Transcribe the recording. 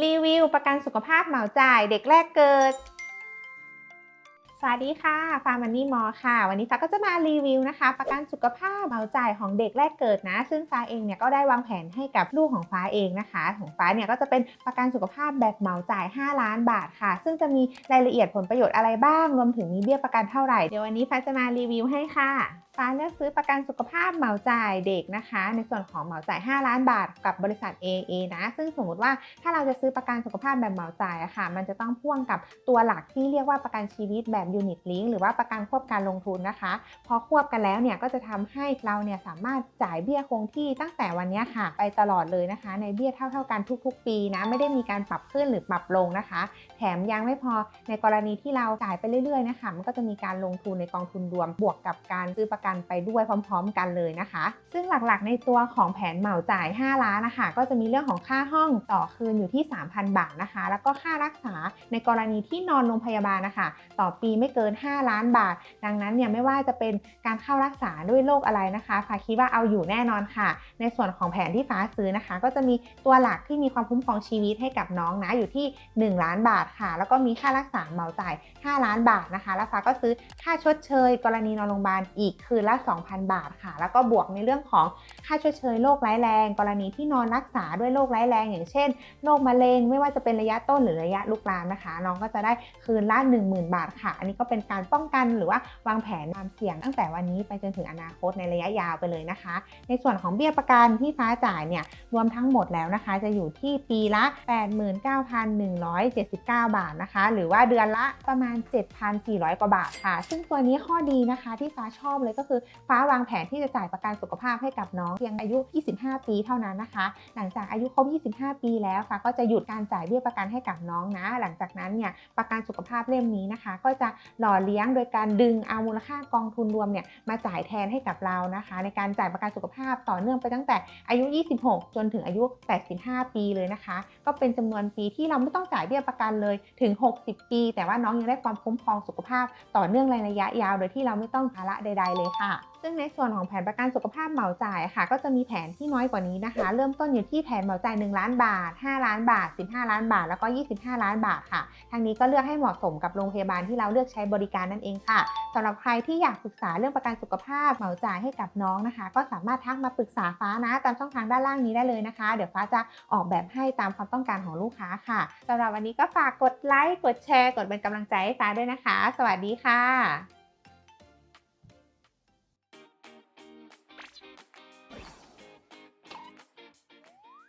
รีวิวประกันสุขภาพเหมาจ่ายเด็กแรกเกิด สวัสดีค่ะ ฟาร์มันนี่มอค่ะ วันนี้ฟ้าก็จะมารีวิวนะคะ ประกันสุขภาพเหมาจ่ายของเด็กแรกเกิดนะ ซึ่งฟ้าเองเนี่ยก็ได้วางแผนให้กับลูกของฟ้าเองนะคะ ของฟ้าเนี่ยก็จะเป็นประกันสุขภาพแบบเหมาจ่าย 5 ล้านบาทค่ะ ซึ่งจะมีรายละเอียดผลประโยชน์อะไรบ้าง รวมถึงมีเบี้ยประกันเท่าไหร่ เดี๋ยววันนี้ฟ้าจะมารีวิวให้ค่ะฟ้าเลือกซื้อประกันสุขภาพเหมาจ่ายเด็กนะคะ ในส่วนของเหมาจ่าย 5 ล้านบาทกับบริษัท AA นะ ซึ่งสมมติว่าถ้าเราจะซื้อประกันสุขภาพแบบเหมาจ่ายอะค่ะ มันจะต้องพ่วงกับตัวหลักที่เรียกว่าประกันชีวิตแบบ Unit Link หรือว่าประกันควบการลงทุนนะคะ พอควบกันแล้วเนี่ยก็จะทำให้เราเนี่ยสามารถจ่ายเบี้ยคงที่ตั้งแต่วันนี้ค่ะ ไปตลอดเลยนะคะ ในเบี้ยเท่า ๆกันทุก ๆ ปีนะไม่ได้มีการปรับขึ้นหรือปรับลงนะคะ แถมยังไม่พอในกรณีที่เราจ่ายไปเรื่อยๆนะคะมันก็จะมีการลงทุนในกองทุนรวมบวกกับการซื้อประกันไปด้วยพร้อม ๆ กันเลยนะคะ ซึ่งหลักๆ ในตัวของแผนเหมาจ่าย 5 ล้านนะคะ ก็จะมีเรื่องของค่าห้องต่อคืนอยู่ที่ 3,000 บาทนะคะ แล้วก็ค่ารักษาในกรณีที่นอนโรงพยาบาลนะคะ ต่อปีไม่เกิน 5 ล้านบาท ดังนั้นเนี่ยไม่ว่าจะเป็นการเข้ารักษาด้วยโรคอะไรนะคะฟ้าคิดว่าเอาอยู่แน่นอนค่ะ ในส่วนของแผนที่ฟ้าซื้อนะคะ ก็จะมีตัวหลักที่มีความคุ้มครองชีวิตให้กับน้องนะอยู่ที่ 1 ล้านบาทค่ะ แล้วก็มีค่ารักษาเหมาจ่าย 5 ล้านบาทนะคะ แล้วฟ้าก็ซื้อค่าชดเชย กรณีนอนโรงพยาบาลอีกคืืนละ 2,000 บาทค่ะ แล้วก็บวกในเรื่องของค่าชดเชยโรคร้ายแรง กรณีที่นอนรักษาด้วยโรคร้ายแรง อย่างเช่นโรคมะเร็งไม่ว่าจะเป็นระยะต้นหรือระยะลุกลามนะคะ น้องก็จะได้คืนละ 10,000 บาทค่ะ อันนี้ก็เป็นการป้องกันหรือว่าวางแผนความเสี่ยงตั้งแต่วันนี้ไปจนถึงอนาคตในระยะยาวไปเลยนะคะ ในส่วนของเบี้ยประกันที่ฟ้าจ่ายเนี่ยรวมทั้งหมดแล้วนะคะ จะอยู่ที่ปีละ 89,179 บาทนะคะ หรือว่าเดือนละประมาณ 7,400 กว่าบาทค่ะ ซึ่งตัวนี้ข้อดีนะคะที่ฟ้าชอบเลยก็็คือฟ้าวางแผนที่จะจ่ายประกันสุขภาพให้กับน้องเพียงอายุ 25 ปีเท่านั้นนะคะ หลังจากอายุครบ 25 ปีแล้วฟ้าก็จะหยุดการจ่ายเบี้ยประกันให้กับน้องนะ หลังจากนั้นเนี่ยประกันสุขภาพเล่มนี้นะคะ ก็จะหล่อเลี้ยงโดยการดึงเอามูลค่ากองทุนรวมเนี่ยมาจ่ายแทนให้กับเรานะคะ ในการจ่ายประกันสุขภาพต่อเนื่องไปตั้งแต่อายุ 26 จนถึงอายุ 85 ปีเลยนะคะ ก็เป็นจำนวนปีที่เราไม่ต้องจ่ายเบี้ยประกันเลยถึง 60 ปี แต่ว่าน้องยังได้ความคุ้มครองสุขภาพต่อเนื่องในระยะยาว โดยที่เราไม่ต้องภาระใด ๆเลยค่ะ ซึ่งในส่วนของแผนประกันสุขภาพเหมาจ่ายค่ะ ก็จะมีแผนที่น้อยกว่านี้นะคะ เริ่มต้นอยู่ที่แผนเหมาจ่าย 1 ล้านบาท 5 ล้านบาท 15 ล้านบาท แล้วก็ 25 ล้านบาทค่ะ ทางนี้ก็เลือกให้เหมาะสมกับโรงพยาบาลที่เราเลือกใช้บริการนั่นเองค่ะสำหรับใครที่อยากปรึกษาเรื่องประกันสุขภาพเหมาจ่ายให้กับน้องนะคะ ก็สามารถทักมาปรึกษาฟ้านะตามช่องทางด้านล่างนี้ได้เลยนะคะ เดี๋ยวฟ้าจะออกแบบให้ตามความต้องการของลูกค้าค่ะสำหรับวันนี้ก็ฝากกดไลค์กดแชร์ กดเป็นกำลังใจให้ฟ้าด้วยนะคะ สวัสดีค่ะ